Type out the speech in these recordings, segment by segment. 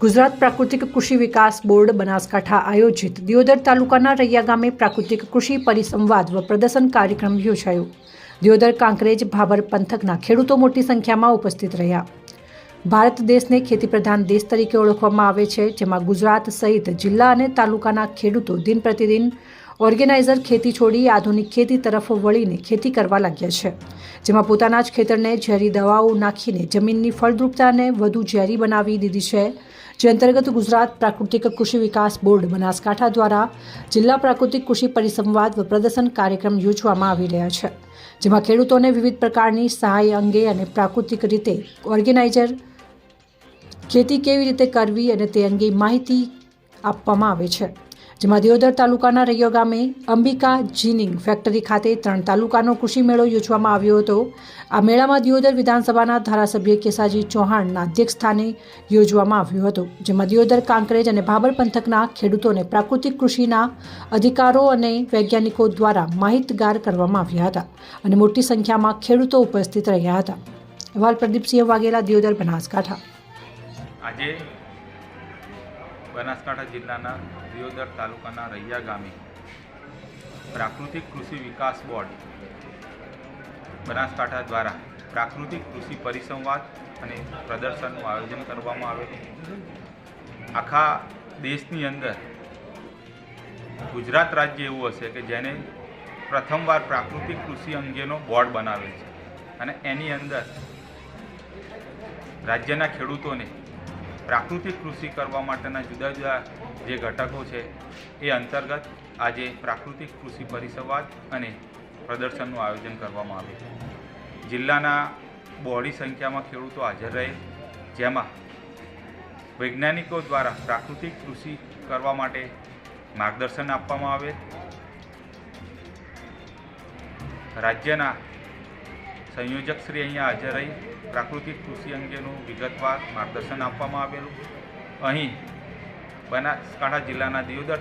ગુજરાત પ્રાકૃતિક કૃષિ વિકાસ બોર્ડ બનાસકાંઠા આયોજિત દિયોદર તાલુકાના રૈયા ગામે પ્રાકૃતિક કૃષિ પરિસંવાદ વ પ્રદર્શન કાર્યક્રમ યોજાયો. દિયોદર કાંકરેજ ભાભર પંથકના ખેડૂતો મોટી સંખ્યામાં ઉપસ્થિત રહ્યા. ભારત દેશને ખેતી પ્રધાન દેશ તરીકે ઓળખવામાં આવે છે, જેમાં ગુજરાત સહિત જિલ્લા અને તાલુકાના ખેડૂતો દિન પ્રતિદિન ઓર્ગેનાઇઝર ખેતી છોડી આધુનિક ખેતી તરફ વળીને ખેતી કરવા લાગ્યા છે. જેમાં પોતાના જ ખેતરને ઝેરી દવાઓ નાખીને જમીનની ફળદ્રુપતાને વધુ ઝેરી બનાવી દીધી છે. જે અંતર્ગત ગુજરાત પ્રાકૃતિક કૃષિ વિકાસ બોર્ડ બનાસકાંઠા દ્વારા જિલ્લા પ્રાકૃતિક કૃષિ પરિસંવાદ વ પ્રદર્શન કાર્યક્રમ યોજવામાં આવી રહ્યા છે, જેમાં ખેડૂતોને વિવિધ પ્રકારની સહાય અંગે અને પ્રાકૃતિક રીતે ઓર્ગેનાઇઝર ખેતી કેવી રીતે કરવી અને તે અંગે માહિતી આપવામાં આવે છે. જેમાં દિયોદર તાલુકાના રૈયો ગામે અંબિકા જીનિંગ ફેક્ટરી ખાતે ત્રણ તાલુકાનો કૃષિ મેળો યોજવામાં આવ્યો હતો. આ મેળામાં દિયોદર વિધાનસભાના ધારાસભ્ય કેસાજી ચૌહાણના અધ્યક્ષસ્થાને યોજવામાં આવ્યો હતો, જેમાં દિયોદર કાંકરેજ અને ભાબર પંથકના ખેડૂતોને પ્રાકૃતિક કૃષિના અધિકારો અને વૈજ્ઞાનિકો દ્વારા માહિતગાર કરવામાં આવ્યા હતા અને મોટી સંખ્યામાં ખેડૂતો ઉપસ્થિત રહ્યા હતા. અહેવાલ પ્રદીપસિંહ વાઘેલા, દિયોદર બનાસકાંઠા. આજે બનાસકાંઠા જિલ્લાના દિયોદર તાલુકાના રૈયા ગામે પ્રાકૃતિક કૃષિ વિકાસ બોર્ડ બનાસકાંઠા દ્વારા પ્રાકૃતિક કૃષિ પરિસંવાદ અને પ્રદર્શનનું આયોજન કરવામાં આવેલું આખા દેશની અંદર ગુજરાત રાજ્ય એવું હશે કે જેને પ્રથમવાર પ્રાકૃતિક કૃષિ અંગેનો બોર્ડ બનાવેલ છે. અને એની અંદર રાજ્યના ખેડૂતોને પ્રાકૃતિક કૃષિ કરવા માટેના જુદા જુદા જે ઘટકો છે, એ અંતર્ગત આજે પ્રાકૃતિક કૃષિ પરિસંવાદ અને પ્રદર્શનનું આયોજન કરવામાં આવ્યું જિલ્લાના બહોળી સંખ્યામાં ખેડૂતો હાજર રહે, જેમાં વૈજ્ઞાનિકો દ્વારા પ્રાકૃતિક કૃષિ કરવા માટે માર્ગદર્શન આપવામાં આવે, રાજ્યના સંયોજક શ્રી અહીંયા હાજર રહી. પ્રાકૃતિક કૃષિ અંગેનું વિગતવાર માર્ગદર્શન આપવામાં આવેલું. અહીં બનાસકાંઠા જિલ્લાના દિયોદર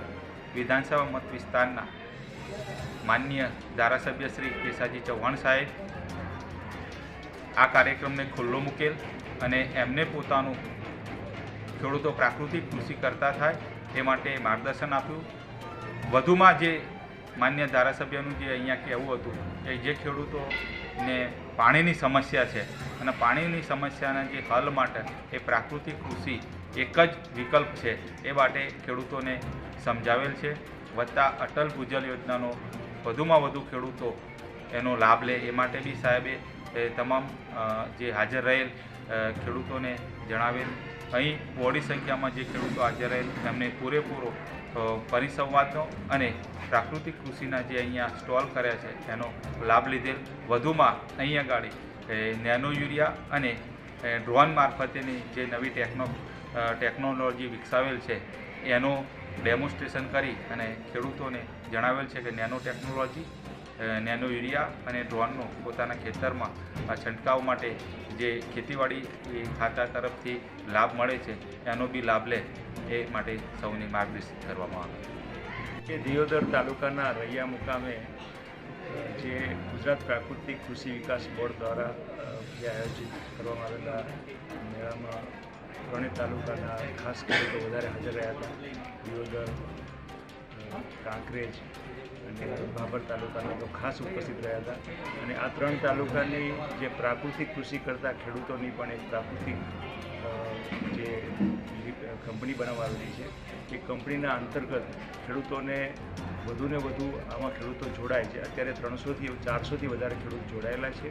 વિધાનસભા મત વિસ્તારના માન્ય ધારાસભ્ય શ્રી કેસાજી ચૌહાણ સાહેબ આ કાર્યક્રમને ખુલ્લો મૂકેલ અને એમને પોતાનું ખેડૂતો પ્રાકૃતિક કૃષિ કરતા થાય તે માટે માર્ગદર્શન આપ્યું. વધુમાં જે માન્ય ધારાસભ્યનું જે અહીંયા કહેવું હતું કે જે ખેડૂતોને પાણીની સમસ્યા છે અને પાણીની સમસ્યાના જે હલ માટે એ પ્રાકૃતિક કૃષિ એક જ વિકલ્પ છે એ માટે ખેડૂતોને સમજાવેલ છે. વત્તા અટલ ભૂજલ યોજનાનો વધુમાં વધુ ખેડૂતો એનો લાભ લે એ માટે બી સાહેબે એ તમામ જે હાજર રહેલ ખેડૂતોને જણાવેલ. અહીં બહોળી સંખ્યામાં જે ખેડૂતો હાજર રહેલ એમને પૂરેપૂરો પરિસંવાદનો અને પ્રાકૃતિક કૃષિના જે અહીંયા સ્ટોલ કર્યા છે એનો લાભ લીધેલ વધુમાં અહીંયા ગાડી નેનો યુરિયા અને ડ્રોન મારફતેની જે નવી ટેકનો ટેકનોલોજી વિકસાવેલ છે, એનો ડેમોન્સ્ટ્રેશન કરી અને ખેડૂતોને જણાવેલ છે કે નેનો ટેકનોલોજી નેનો યુરિયા અને ડ્રોનનો પોતાના ખેતરમાં છંટકાવ માટે જે ખેતીવાડી ખાતા તરફથી લાભ મળે છે, એનો બી લાભ લે એ માટે સૌને માર્ગદર્શિત કરવામાં આવે. કે દિયોદર તાલુકાના રૈયા મુકામે જે ગુજરાત પ્રાકૃતિક કૃષિ વિકાસ બોર્ડ દ્વારા જે આયોજિત કરવામાં આવેલા મેળામાં ત્રણેય તાલુકાના ખાસ ખેડૂતો વધારે હાજર રહ્યા હતા. દિયોદર કાંકરેજ અને ભાભર તાલુકાના તો ખાસ ઉપસ્થિત રહ્યા હતા. અને આ ત્રણ તાલુકાની જે પ્રાકૃતિક કૃષિ કરતા ખેડૂતોની પણ એક પ્રાકૃતિક જે કંપની બનાવવા આવેલી છે, એ કંપનીના અંતર્ગત ખેડૂતોને વધુને વધુ આમાં ખેડૂતો જોડાય છે. અત્યારે ત્રણસોથી ચારસોથી વધારે ખેડૂત જોડાયેલા છે.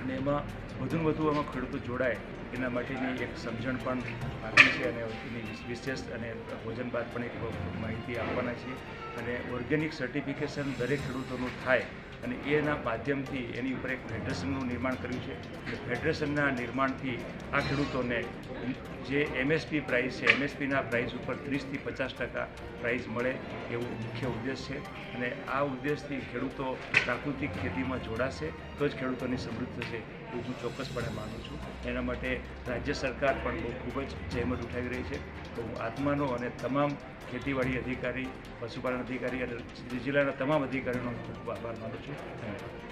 અને એમાં વધુને વધુ આમાં ખેડૂતો જોડાય એના માટેની એક સમજણ પણ આપી છે અને એની વિશેષ અને ભોજન બાદ પણ એક માહિતી આપવાના છે. અને ઓર્ગેનિક સર્ટિફિકેશન દરેક ખેડૂતોનું થાય અને એના માધ્યમથી એની ઉપર એક ફેડરેશનનું નિર્માણ કર્યું છે. અને ફેડરેશનના નિર્માણથી આ ખેડૂતોને જે એમએસપી પ્રાઇસ છે એમએસપીના પ્રાઇસ ઉપર ત્રીસથી પચાસ ટકા પ્રાઇસ મળે એવું મુખ્ય ઉદ્દેશ છે. અને આ ઉદ્દેશથી ખેડૂતો પ્રાકૃતિક ખેતીમાં જોડાશે તો જ ખેડૂતોની સમૃદ્ધ થશે એવું હું ચોક્કસપણે માનું છું. એના માટે રાજ્ય સરકાર પણ બહુ ખૂબ જ જહેમત ઉઠાવી રહી છે. તો હું આત્માનો અને તમામ ખેતીવાડી અધિકારી, પશુપાલન અધિકારી અને જિલ્લાના તમામ અધિકારીઓનો ખૂબ આભાર માનું છું. ધન્યવાદ.